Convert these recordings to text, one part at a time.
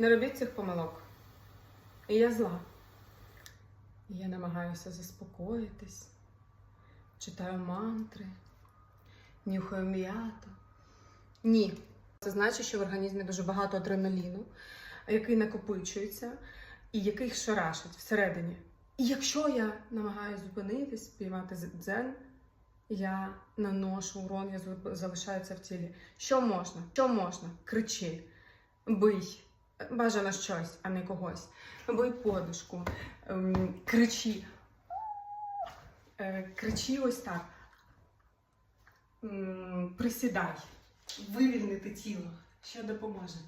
Не робіть цих помилок. І я зла. Я намагаюся заспокоїтись, читаю мантри, нюхаю м'яту. Ні. Це значить, що в організмі дуже багато адреналіну, який накопичується і який шарашить всередині. І якщо я намагаюся зупинитись, спіймати дзен, я наношу урон, я залишаюся в тілі. Що можна? Що можна? Кричи, бий, бажано щось, а не когось. Бий подушку, ем, кричи. Е, кричи ось так. Присідай, вивільнити тіло, що допоможе.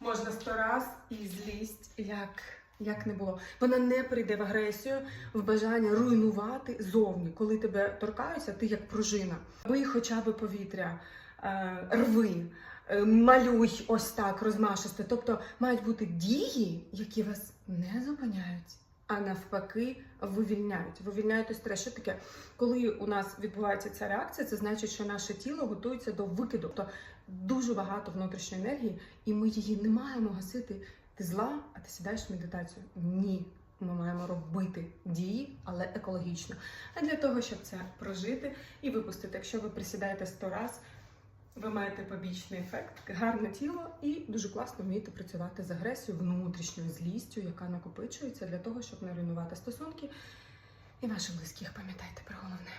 Можна сто раз і злість, як, як не було. Вона не прийде в агресію, в бажання руйнувати зовні. Коли тебе торкаються, ти як пружина. Бий хоча б повітря, е, рви, е, малюй ось так розмашисто. Тобто мають бути дії, які вас не зупиняють, а навпаки вивільняють. Вивільняють ось стрес. Що таке? Коли у нас відбувається ця реакція, це значить, що наше тіло готується до викиду. Тобто дуже багато внутрішньої енергії, і ми її не маємо гасити. Ти зла, а ти сідаєш в медитацію. Ні. Ми маємо робити дії, але екологічно. А для того, щоб це прожити і випустити, якщо ви присідаєте 100 раз, ви маєте побічний ефект, гарне тіло і дуже класно вмієте працювати з агресією, внутрішньою злістю, яка накопичується для того, щоб не руйнувати стосунки і ваших близьких. Пам'ятайте про головне.